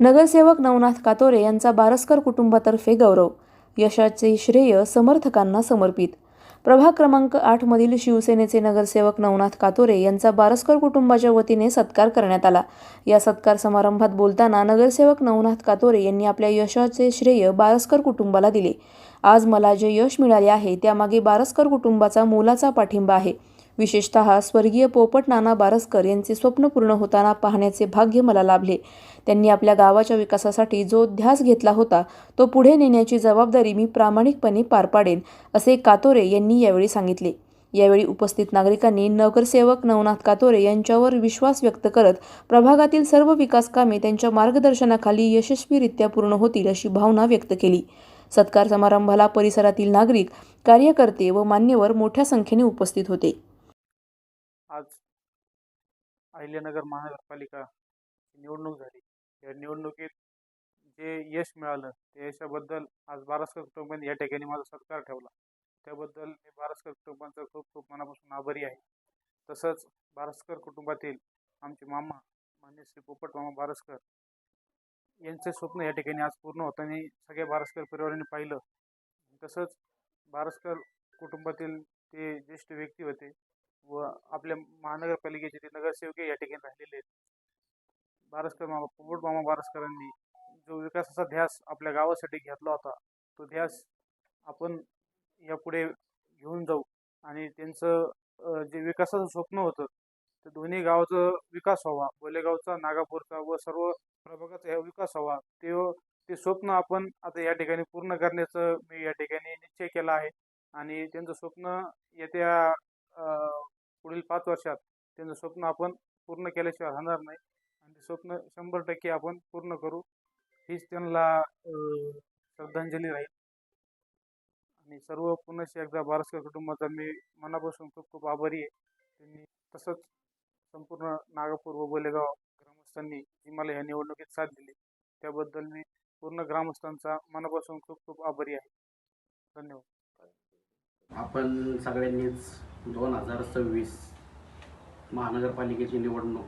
नगरसेवक नवनाथ कातोरे यांचा बारसकर कुटुंबातर्फे गौरव. यशाचे श्रेय समर्थकांना समर्पित. प्रभाग क्रमांक आठमधील शिवसेनेचे नगरसेवक नवनाथ कातोरे यांचा बारसकर कुटुंबाच्या वतीने सत्कार करण्यात आला. या सत्कार समारंभात बोलताना नगरसेवक नवनाथ कातोरे यांनी आपल्या यशाचे श्रेय बारसकर कुटुंबाला दिले. आज मला जे यश मिळाले आहे त्यामागे बारसकर कुटुंबाचा मोलाचा पाठिंबा आहे. विशेषतः स्वर्गीय पोपट नाना बारसकर यांचे स्वप्न पूर्ण होताना पाहण्याचे भाग्य मला लाभले. त्यांनी आपल्या गावाच्या विकासासाठी जो ध्यास घेतला होता तो पुढे नेण्याची जबाबदारी मी प्रामाणिकपणे पार पाडेन असे कातोरे यांनी यावेळी सांगितले. यावेळी उपस्थित नागरिकांनी नगरसेवक नवनाथ कातोरे यांच्यावर विश्वास व्यक्त करत प्रभागातील सर्व विकास कामे त्यांच्या मार्गदर्शनाखाली यशस्वीरित्या पूर्ण होतील अशी भावना व्यक्त केली. सत्कार समारंभाला परिसरातील नागरिक कार्यकर्ते व मान्यवर मोठ्या संख्येने उपस्थित होते. आज अहिल्यानगर महानगरपालिका निवडणूक झाली. या निवडणुकीत जे यश मिळालं त्या यशाबद्दल आज बारासकर कुटुंबाने या ठिकाणी माझा सत्कार ठेवला. त्याबद्दल मी बारासकर कुटुंबांचा खूप खूप मनापासून आभारी आहे. तसंच बारसकर कुटुंबातील आमचे मामा मान्य श्री पोपट मामा बारसकर यांचे स्वप्न या ठिकाणी आज पूर्ण होताना सगळ्या बारसकर परिवाराने पाहिलं. तसंच बारसकर कुटुंबातील ते ज्येष्ठ व्यक्ती होते व आपल्या महानगरपालिकेचे ते नगरसेवक या ठिकाणी राहिलेले आहेत. बारसकर मामा पोपट मामा बारसकरांनी जो विकासाचा ध्यास आपल्या गावासाठी घेतला होता तो ध्यास आपण यापुढे घेऊन जाऊ. आणि त्यांचं जे विकासाचं स्वप्न होतं ते दोन्ही गावाचं विकास व्हावा. बोलेगावचा नागापूरचा व सर्व प्रभागाचा ह्या विकास व्हावा. ते ते स्वप्न आपण आता या ठिकाणी पूर्ण करण्याचं मी या ठिकाणी निश्चय केला आहे. आणि त्यांचं स्वप्न येत्या पुढील पाच वर्षात त्यांचं स्वप्न आपण पूर्ण केल्याशिवाय राहणार नाही. स्वप्न शंभर टक्के आपण पूर्ण करू. हीच त्यांना श्रद्धांजली राहील. आणि सर्व पुन्हा एकदा बारसकर कुटुंबाचा मी मनापासून खूप खूप आभारी आहे. त्यांनी तसंच संपूर्ण नागपूर व बोलेगाव ग्रामस्थांनी जी मला या निवडणुकीत साथ दिली. त्याबद्दल मी पूर्ण ग्रामस्थांचा मनापासून खूप खूप आभारी आहे. धन्यवाद. आपण सगळ्यांनीच दोन हजार सव्वीस महानगरपालिकेची निवडणूक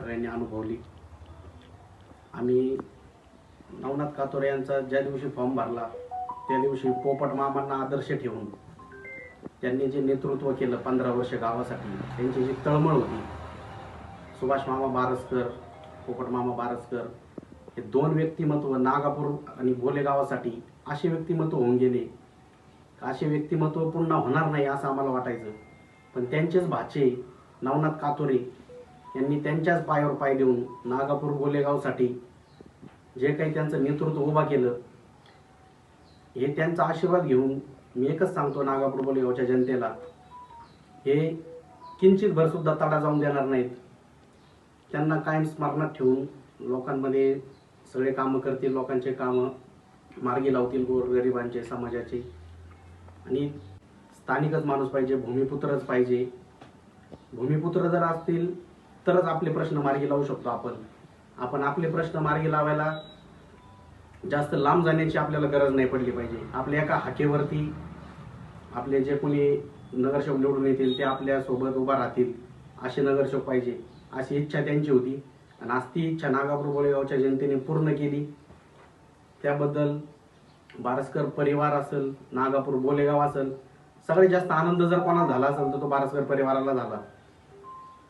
सगळ्यांनी अनुभवली. आम्ही नवनाथ कातोरे यांचा ज्या दिवशी फॉर्म भरला त्या दिवशी पोपट मामांना आदर्श ठेवून त्यांनी जे नेतृत्व केलं पंधरा वर्ष गावासाठी त्यांची जी तळमळ होती सुभाष मामा बारसकर पोपट मामा बारसकर हे दोन व्यक्तिमत्व नागापूर आणि बोले गावासाठी असे व्यक्तिमत्व होऊन गेले. असे व्यक्तिमत्व पुन्हा होणार नाही असं आम्हाला वाटायचं. पण त्यांचेच भाचे नवनाथ कातोरे यांनी त्यांच्याच पायावर पाय देऊन नागापूर गोलेगावसाठी जे काही त्यांचं नेतृत्व उभा केलं हे त्यांचा आशीर्वाद घेऊन मी एकच सांगतो नागापूर गोलेगावच्या जनतेला हे किंचित भरसुद्धा तडा जाऊन देणार नाहीत. त्यांना कायम स्मरणात ठेवून लोकांमध्ये सगळे कामं करतील लोकांचे कामं मार्गी लावतील गोरगरिबांचे समाजाचे. आणि स्थानिकच माणूस पाहिजे भूमिपुत्रच पाहिजे. भूमिपुत्र जर असतील तरच आपले प्रश्न मार्गी लावू शकतो आपण. आपण आपले प्रश्न मार्गी लावायला जास्त लांब जाण्याची आपल्याला गरज नाही पडली पाहिजे. आपल्या एका हाकेवरती आपले जे कोणी नगरसेवक निवडून येतील ते आपल्यासोबत उभा राहतील असे नगरसेवक पाहिजे. अशी इच्छा त्यांची होती. आणि आज ती इच्छा नागापूर बोळेगावच्या जनतेने पूर्ण केली. त्याबद्दल बारसकर परिवार असेल नागापूर बोलेगाव असेल सगळ्यात जास्त आनंद जर कोणाला झाला असेल तर तो बारसकर परिवाराला झाला.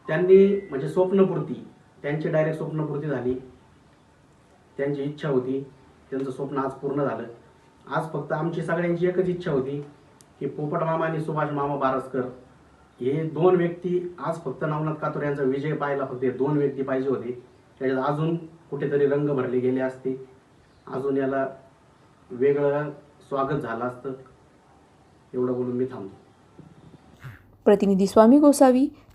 त्यांनी म्हणजे स्वप्नपूर्ती त्यांची डायरेक्ट स्वप्नपूर्ती झाली. त्यांची इच्छा होती. त्यांचं स्वप्न आज पूर्ण झालं. आज फक्त आमची सगळ्यांची एकच इच्छा होती की पोपट मामा आणि सुभाष मामा बारसकर हे दोन व्यक्ती आज फक्त नवनाथ कातोर यांचा विजय पाहायला फक्त हे दोन व्यक्ती पाहिजे होते. त्याच्यात अजून कुठेतरी रंग भरले गेले असते. अजून याला वेगळं स्वागत झालं असतं. एवढं बोलून मी थांबतो. प्रतिनिधी Swami Gosavi